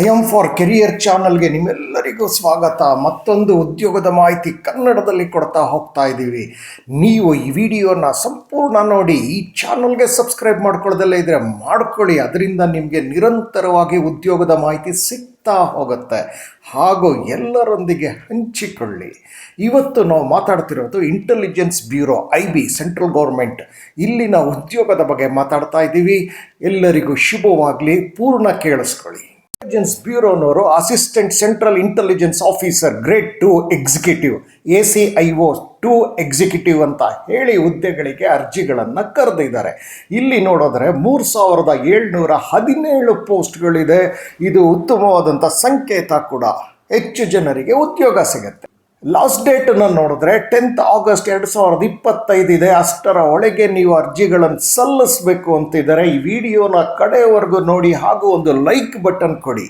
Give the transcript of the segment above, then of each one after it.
I am for career ಚಾನಲ್ಗೆ ನಿಮ್ಮೆಲ್ಲರಿಗೂ ಸ್ವಾಗತ. ಮತ್ತೊಂದು ಉದ್ಯೋಗದ ಮಾಹಿತಿ ಕನ್ನಡದಲ್ಲಿ ಕೊಡ್ತಾ ಹೋಗ್ತಾ ಇದ್ದೀವಿ. ನೀವು ಈ ವಿಡಿಯೋನ ಸಂಪೂರ್ಣ ನೋಡಿ, ಈ ಚಾನಲ್ಗೆ ಸಬ್ಸ್ಕ್ರೈಬ್ ಮಾಡ್ಕೊಳ್ಳೋದಲ್ಲೇ ಇದ್ದರೆ ಮಾಡ್ಕೊಳ್ಳಿ. ಅದರಿಂದ ನಿಮಗೆ ನಿರಂತರವಾಗಿ ಉದ್ಯೋಗದ ಮಾಹಿತಿ ಸಿಗ್ತಾ ಹೋಗುತ್ತೆ. ಹಾಗೂ ಎಲ್ಲರೊಂದಿಗೆ ಹಂಚಿಕೊಳ್ಳಿ. ಇವತ್ತು ನಾವು ಮಾತಾಡ್ತಿರೋದು intelligence bureau I B central government ಇಲ್ಲಿನ ಉದ್ಯೋಗದ ಬಗ್ಗೆ ಮಾತಾಡ್ತಾ ಇದ್ದೀವಿ. ಎಲ್ಲರಿಗೂ ಶುಭವಾಗಲಿ. ಪೂರ್ಣ ಕೇಳಿಸ್ಕೊಳ್ಳಿ. Intelligence ಬ್ಯೂರೋನವರು assistant central intelligence officer grade two executive A C I O two executive ಅಂತ ಹೇಳಿ ಹುದ್ದೆಗಳಿಗೆ ಅರ್ಜಿಗಳನ್ನು ಕರೆದಿದ್ದಾರೆ. ಇಲ್ಲಿ ನೋಡಿದ್ರೆ ಮೂರು ಸಾವಿರದ ಏಳ್ನೂರ ಹದಿನೇಳು ಪೋಸ್ಟ್ಗಳಿದೆ. ಇದು ಉತ್ತಮವಾದಂಥ ಸಂಕೇತ ಕೂಡ. ಹೆಚ್ಚು ಜನರಿಗೆ ಉದ್ಯೋಗ ಸಿಗುತ್ತೆ. ಲಾಸ್ಟ್ ಡೇಟನ್ನು ನೋಡಿದ್ರೆ ಟೆಂತ್ ಆಗಸ್ಟ್ ಎರಡು ಸಾವಿರದ ಇಪ್ಪತ್ತೈದು ಇದೆ ಅಷ್ಟರ ಒಳಗೆ ನೀವು ಅರ್ಜಿಗಳನ್ನು ಸಲ್ಲಿಸಬೇಕು ಅಂತಿದ್ದಾರೆ ಈ ವಿಡಿಯೋನ ಕಡೆಯವರೆಗೂ ನೋಡಿ ಹಾಗೂ ಒಂದು ಲೈಕ್ ಬಟನ್ ಕೊಡಿ.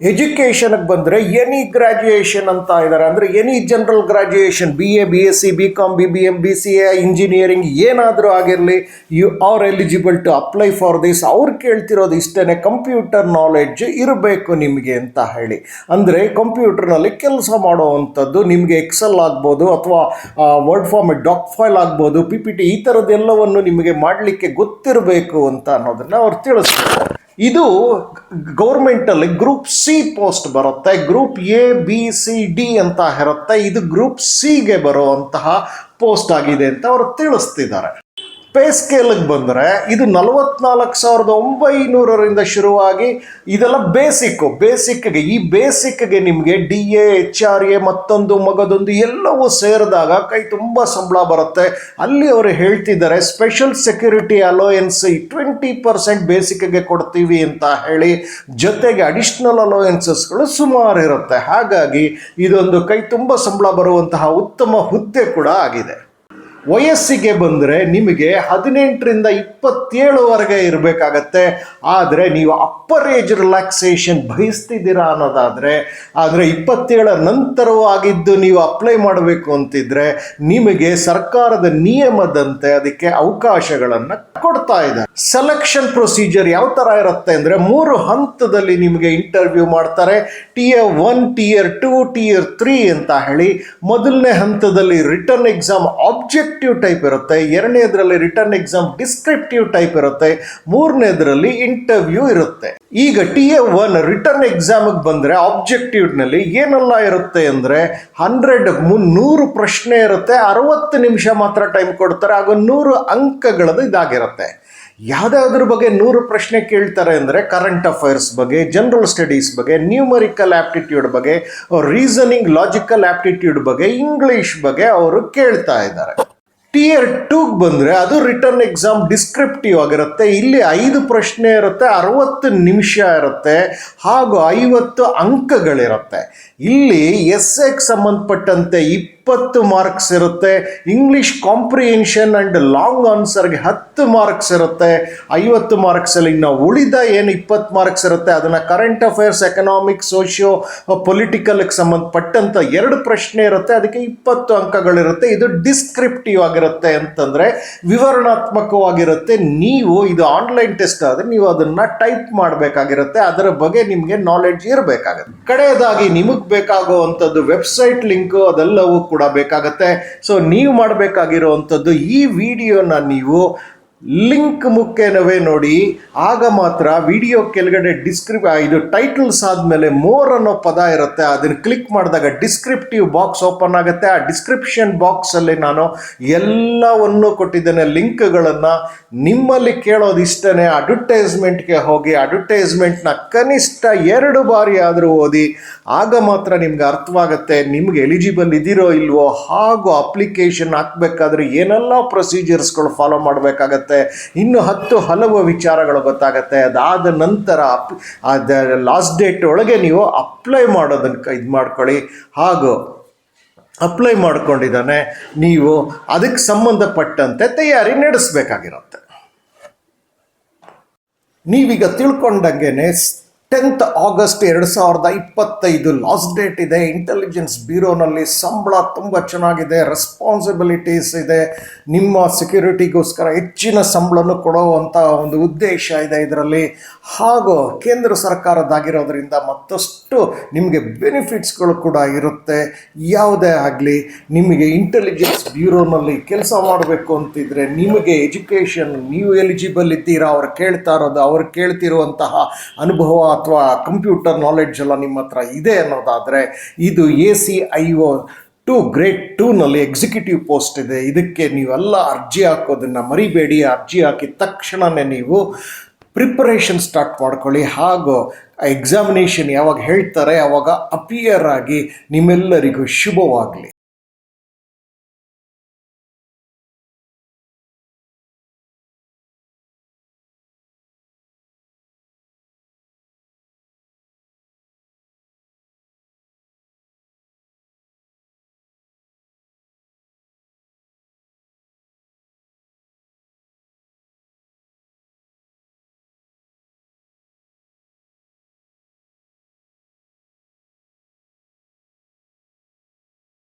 ಎಜುಕೇಷನ್ಗೆ ಬಂದರೆ ಎನಿ ಗ್ರ್ಯಾಜುಯೇಷನ್ ಅಂತ ಇದ್ದಾರೆ ಅಂದರೆ any general graduation B A B S C B com B B M B C A engineering ಏನಾದರೂ ಆಗಿರಲಿ you are eligible to apply for this ಅವ್ರು ಕೇಳ್ತಿರೋದು ಇಷ್ಟೇ ಕಂಪ್ಯೂಟರ್ ನಾಲೆಡ್ಜ್ ಇರಬೇಕು ನಿಮಗೆ ಅಂತ ಹೇಳಿ. ಅಂದರೆ ಕಂಪ್ಯೂಟರ್ನಲ್ಲಿ ಕೆಲಸ ಮಾಡುವಂಥದ್ದು ನಿಮಗೆ ಎಕ್ಸೆಲ್ ಆಗ್ಬೋದು ಅಥವಾ ವರ್ಡ್ ಫಾರ್ಮ್ ಡಾಕ್ ಫೈಲ್ ಆಗ್ಬೋದು ಪಿ ಪಿ ಟಿ ಈ ಥರದ್ದೆಲ್ಲವನ್ನು ನಿಮಗೆ ಮಾಡಲಿಕ್ಕೆ ಗೊತ್ತಿರಬೇಕು ಅಂತ ಅನ್ನೋದನ್ನು ಅವ್ರು ತಿಳಿಸ್ತಾರೆ ಇದು ಗೌರ್ಮೆಂಟಲ್ಲಿ ಗ್ರೂಪ್ ಸಿ ಪೋಸ್ಟ್ ಬರುತ್ತೆ. Group A B C D ಅಂತ ಇರುತ್ತೆ. ಇದು ಗ್ರೂಪ್ ಸಿಗೆ ಬರುವಂತಹ ಪೋಸ್ಟ್ ಆಗಿದೆ ಅಂತ ಅವರು ತಿಳಿಸ್ತಿದ್ದಾರೆ. ಪೇ ಸ್ಕೇಲಿಗೆ ಬಂದರೆ ಇದು ನಲವತ್ನಾಲ್ಕು ಸಾವಿರದ ಒಂಬೈನೂರರಿಂದ ಶುರುವಾಗಿ ಇದೆಲ್ಲ ಬೇಸಿಕ್ಕು ಬೇಸಿಕ್ಗೆ ಈ ಬೇಸಿಕ್ಗೆ ನಿಮಗೆ D A H R A ಮತ್ತೊಂದು ಮಗದೊಂದು ಎಲ್ಲವೂ ಸೇರಿದಾಗ ಕೈ ತುಂಬ ಸಂಬಳ ಬರುತ್ತೆ. ಅಲ್ಲಿ ಅವರು ಹೇಳ್ತಿದ್ದಾರೆ special security allowance twenty percent ಬೇಸಿಕ್ಗೆ ಕೊಡ್ತೀವಿ ಅಂತ ಹೇಳಿ. ಜೊತೆಗೆ ಅಡಿಷ್ನಲ್ ಅಲೋಯೆನ್ಸಸ್ಗಳು ಸುಮಾರು ಇರುತ್ತೆ. ಹಾಗಾಗಿ ಇದೊಂದು ಕೈ ತುಂಬ ಸಂಬಳ ಬರುವಂತಹ ಉತ್ತಮ ಹುದ್ದೆ ಕೂಡ ಆಗಿದೆ. ವಯಸ್ಸಿಗೆ ಬಂದರೆ ನಿಮಗೆ ಹದಿನೆಂಟರಿಂದ ಇಪ್ಪತ್ತೇಳುವರೆಗೆ ಇರಬೇಕಾಗತ್ತೆ. ಆದರೆ ನೀವು ಅಪ್ಪರ್ ಏಜ್ ರಿಲ್ಯಾಕ್ಸೇಷನ್ ಬಯಸ್ತಿದ್ದೀರಾ ಅನ್ನೋದಾದರೆ, ಆದರೆ ಇಪ್ಪತ್ತೇಳರ ನಂತರವೂ ಆಗಿದ್ದು ನೀವು ಅಪ್ಲೈ ಮಾಡಬೇಕು ಅಂತಿದ್ರೆ ನಿಮಗೆ ಸರ್ಕಾರದ ನಿಯಮದಂತೆ ಅದಕ್ಕೆ ಅವಕಾಶಗಳನ್ನು ಕೊಡ್ತಾ ಇದೆ ಸೆಲೆಕ್ಷನ್ ಪ್ರೊಸೀಜರ್ ಯಾವ ಥರ ಇರುತ್ತೆ ಅಂದರೆ ಮೂರು ಹಂತದಲ್ಲಿ ನಿಮಗೆ ಇಂಟರ್ವ್ಯೂ ಮಾಡ್ತಾರೆ. Tier one tier two tier three ಅಂತ ಹೇಳಿ ಮೊದಲನೇ ಹಂತದಲ್ಲಿ ರಿಟರ್ನ್ ಎಕ್ಸಾಮ್ ಆಬ್ಜೆಕ್ಟಿವ್ ಟೈಪ್ ಇರುತ್ತೆ, ಎರಡನೇದರಲ್ಲಿ ರಿಟರ್ನ್ ಎಕ್ಸಾಮ್ ಡಿಸ್ಕ್ರಿಪ್ಟಿವ್ ಟೈಪ್ ಇರುತ್ತೆ, ಮೂರನೇದರಲ್ಲಿ ಇಂಟರ್ವ್ಯೂ ಇರುತ್ತೆ. ಈಗ ಟಿ ಎ ಒನ್ ರಿಟರ್ನ್ ಎಕ್ಸಾಮಿಗೆ ಬಂದರೆ ಆಬ್ಜೆಕ್ಟಿವ್ನಲ್ಲಿ ಏನೆಲ್ಲ ಇರುತ್ತೆ ಅಂದರೆ ಹಂಡ್ರೆಡ್ ಮುನ್ನೂರು ಪ್ರಶ್ನೆ ಇರುತ್ತೆ, ಅರವತ್ತು ನಿಮಿಷ ಮಾತ್ರ ಟೈಮ್ ಕೊಡ್ತಾರೆ, ಹಾಗೂ ನೂರು ಅಂಕಗಳದ್ದು ಇದಾಗಿರುತ್ತೆ. ಯಾವುದಾದ್ರ ಬಗ್ಗೆ ನೂರು ಪ್ರಶ್ನೆ ಕೇಳ್ತಾರೆ ಅಂದರೆ ಕರೆಂಟ್ ಅಫೈರ್ಸ್ ಬಗ್ಗೆ ಜನರಲ್ ಸ್ಟಡೀಸ್ ಬಗ್ಗೆ ನ್ಯೂಮರಿಕಲ್ ಆಪ್ಟಿಟ್ಯೂಡ್ ಬಗ್ಗೆ ರೀಸನಿಂಗ್ ಲಾಜಿಕಲ್ ಆಪ್ಟಿಟ್ಯೂಡ್ ಬಗ್ಗೆ ಇಂಗ್ಲೀಷ್ ಬಗ್ಗೆ ಅವರು ಕೇಳ್ತಾ ಇದ್ದಾರೆ. ಟಿಯರ್ ಟೂಗೆ ಬಂದರೆ ಅದು ರಿಟರ್ನ್ ಎಕ್ಸಾಮ್ ಡಿಸ್ಕ್ರಿಪ್ಟಿವ್ ಆಗಿರುತ್ತೆ. ಇಲ್ಲಿ ಐದು ಪ್ರಶ್ನೆ ಇರುತ್ತೆ, ಅರವತ್ತು ನಿಮಿಷ ಇರುತ್ತೆ, ಹಾಗೂ ಐವತ್ತು ಅಂಕಗಳಿರುತ್ತೆ. ಇಲ್ಲಿ ಎಸ್ ಎಗೆ ಸಂಬಂಧಪಟ್ಟಂತೆ ಇಪ್ಪತ್ತು ಮಾರ್ಕ್ಸ್ ಇರುತ್ತೆ. ಇಂಗ್ಲೀಷ್ ಕಾಂಪ್ರಿಹೆನ್ಷನ್ ಆ್ಯಂಡ್ ಲಾಂಗ್ ಆನ್ಸರ್ಗೆ ಹತ್ತು ಮಾರ್ಕ್ಸ್ ಇರುತ್ತೆ. ಐವತ್ತು ಮಾರ್ಕ್ಸಲ್ಲಿ ನಾವು ಉಳಿದ ಏನು ಇಪ್ಪತ್ತು ಮಾರ್ಕ್ಸ್ ಇರುತ್ತೆ, ಅದನ್ನು ಕರೆಂಟ್ ಅಫೇರ್ಸ್ ಎಕನಾಮಿಕ್ಸ್ ಸೋಷಿಯೋ ಪೊಲಿಟಿಕಲ್ಗೆ ಸಂಬಂಧಪಟ್ಟಂಥ ಎರಡು ಪ್ರಶ್ನೆ ಇರುತ್ತೆ. ಅದಕ್ಕೆ ಇಪ್ಪತ್ತು ಅಂಕಗಳಿರುತ್ತೆ. ಇದು ಡಿಸ್ಕ್ರಿಪ್ಟಿವ್ ಆಗಿರುತ್ತೆ ಅಂತಂದರೆ ವಿವರಣಾತ್ಮಕವಾಗಿರುತ್ತೆ. ನೀವು ಇದು ಆನ್ಲೈನ್ ಟೆಸ್ಟ್ ಆದರೆ ನೀವು ಅದನ್ನು ಟೈಪ್ ಮಾಡಬೇಕಾಗಿರುತ್ತೆ. ಅದರ ಬಗ್ಗೆ ನಿಮಗೆ ನಾಲೆಡ್ಜ್ ಇರಬೇಕಾಗುತ್ತೆ. ಕಡೆಯದಾಗಿ ನಿಮಗೆ ಬೇಕಾಗುವಂಥದ್ದು ವೆಬ್ಸೈಟ್ ಲಿಂಕು ಅದೆಲ್ಲವೂ ಕೂಡ ಬೇಕಾಗತ್ತೆ. ಸೊ ನೀವು ಮಾಡಬೇಕಾಗಿರುವಂಥದ್ದು ಈ ವಿಡಿಯೋನ ನೀವು ಲಿಂಕ್ ಮುಖೇನವೇ ನೋಡಿ. ಆಗ ಮಾತ್ರ ವಿಡಿಯೋ ಕೆಳಗಡೆ ಡಿಸ್ಕ್ರಿಪ್ ಇದು ಟೈಟಲ್ಸ್ ಆದಮೇಲೆ ಮೋರ್ ಅನ್ನೋ ಪದ ಇರುತ್ತೆ. ಅದನ್ನು ಕ್ಲಿಕ್ ಮಾಡಿದಾಗ ಡಿಸ್ಕ್ರಿಪ್ಟಿವ್ ಬಾಕ್ಸ್ ಓಪನ್ ಆಗುತ್ತೆ. ಆ ಡಿಸ್ಕ್ರಿಪ್ಷನ್ ಬಾಕ್ಸಲ್ಲಿ ನಾನು ಎಲ್ಲವನ್ನು ಕೊಟ್ಟಿದ್ದೇನೆ. ಲಿಂಕ್ಗಳನ್ನು ನಿಮ್ಮಲ್ಲಿ ಕೇಳೋದು ಇಷ್ಟನೇ. ಅಡ್ವರ್ಟೈಸ್ಮೆಂಟ್ಗೆ ಹೋಗಿ, ಅಡ್ವರ್ಟೈಸ್ಮೆಂಟ್ನ ಕನಿಷ್ಠ ಎರಡು ಬಾರಿ ಆದರೂ ಓದಿ, ಆಗ ಮಾತ್ರ ನಿಮ್ಗೆ ಅರ್ಥವಾಗುತ್ತೆ. ನಿಮ್ಗೆ ಎಲಿಜಿಬಲ್ ಇದಿರೋ ಇಲ್ವೋ, ಹಾಗೂ ಅಪ್ಲಿಕೇಶನ್ ಹಾಕಬೇಕಾದ್ರೆ ಏನೆಲ್ಲ ಪ್ರೊಸೀಜರ್ಸ್ಗಳು ಫಾಲೋ ಮಾಡಬೇಕಾಗತ್ತೆ. ಇನ್ನು ಹತ್ತು ಹಲವು ವಿಚಾರಗಳು ಗೊತ್ತಾಗತ್ತೆ. ಅದಾದ ನಂತರ ಅಪ್, ಅದ ಲಾಸ್ಟ್ ಡೇಟ್ ಒಳಗೆ ನೀವು ಅಪ್ಲೈ ಮಾಡೋದನ್ನು ಇದು ಮಾಡ್ಕೊಳ್ಳಿ. ಹಾಗೂ ಅಪ್ಲೈ ಮಾಡ್ಕೊಂಡಿದ್ದಾನೆ. ನೀವು ಅದಕ್ಕೆ ಸಂಬಂಧಪಟ್ಟಂತೆ ತಯಾರಿ ನಡೆಸಬೇಕಾಗಿರುತ್ತೆ. ನೀವೀಗ ತಿಳ್ಕೊಂಡಂಗೆನೆ ಟೆಂತ್ ಆಗಸ್ಟ್ ಎರಡು ಸಾವಿರದ ಇಪ್ಪತ್ತೈದು ಲಾಸ್ಟ್ ಡೇಟ್ ಇದೆ. ಇಂಟೆಲಿಜೆನ್ಸ್ ಬ್ಯೂರೋನಲ್ಲಿ ಸಂಬಳ ತುಂಬ ಚೆನ್ನಾಗಿದೆ ರೆಸ್ಪಾನ್ಸಿಬಿಲಿಟೀಸ್ ಇದೆ. ನಿಮ್ಮ ಸೆಕ್ಯೂರಿಟಿಗೋಸ್ಕರ ಹೆಚ್ಚಿನ ಸಂಬಳನೂ ಕೊಡುವಂಥ ಒಂದು ಉದ್ದೇಶ ಇದೆ ಇದರಲ್ಲಿ. ಹಾಗೂ ಕೇಂದ್ರ ಸರ್ಕಾರದಾಗಿರೋದ್ರಿಂದ ಮತ್ತಷ್ಟು ನಿಮಗೆ ಬೆನಿಫಿಟ್ಸ್ಗಳು ಕೂಡ ಇರುತ್ತೆ. ಯಾವುದೇ ಆಗಲಿ, ನಿಮಗೆ ಇಂಟೆಲಿಜೆನ್ಸ್ ಬ್ಯೂರೋನಲ್ಲಿ ಕೆಲಸ ಮಾಡಬೇಕು ಅಂತಿದ್ರೆ ನಿಮಗೆ ಎಜುಕೇಷನ್ ನೀವು ಎಲಿಜಿಬಲ್ ಇದ್ದೀರಾ, ಅವ್ರು ಕೇಳ್ತಾ ಇರೋದು, ಅವ್ರು ಕೇಳ್ತಿರುವಂತಹ ಅನುಭವ ಅಥವಾ ಕಂಪ್ಯೂಟರ್ ನಾಲೆಡ್ಜ್ ಎಲ್ಲ ನಿಮ್ಮ ಹತ್ರ ಇದೆ ಅನ್ನೋದಾದರೆ ಇದು A C I O two grade ಟೂನಲ್ಲಿ executive post ಇದೆ. ಇದಕ್ಕೆ ನೀವೆಲ್ಲ ಅರ್ಜಿ ಹಾಕೋದನ್ನು ಮರಿಬೇಡಿ. ಅರ್ಜಿ ಹಾಕಿದ ತಕ್ಷಣವೇ ನೀವು ಪ್ರಿಪರೇಷನ್ ಸ್ಟಾರ್ಟ್ ಮಾಡ್ಕೊಳ್ಳಿ. ಹಾಗೂ ಎಕ್ಸಾಮಿನೇಷನ್ ಯಾವಾಗ ಹೇಳ್ತಾರೆ ಆವಾಗ ಅಪಿಯರ್ ಆಗಿ ನಿಮ್ಮೆಲ್ಲರಿಗೂ ಶುಭವಾಗಲಿ.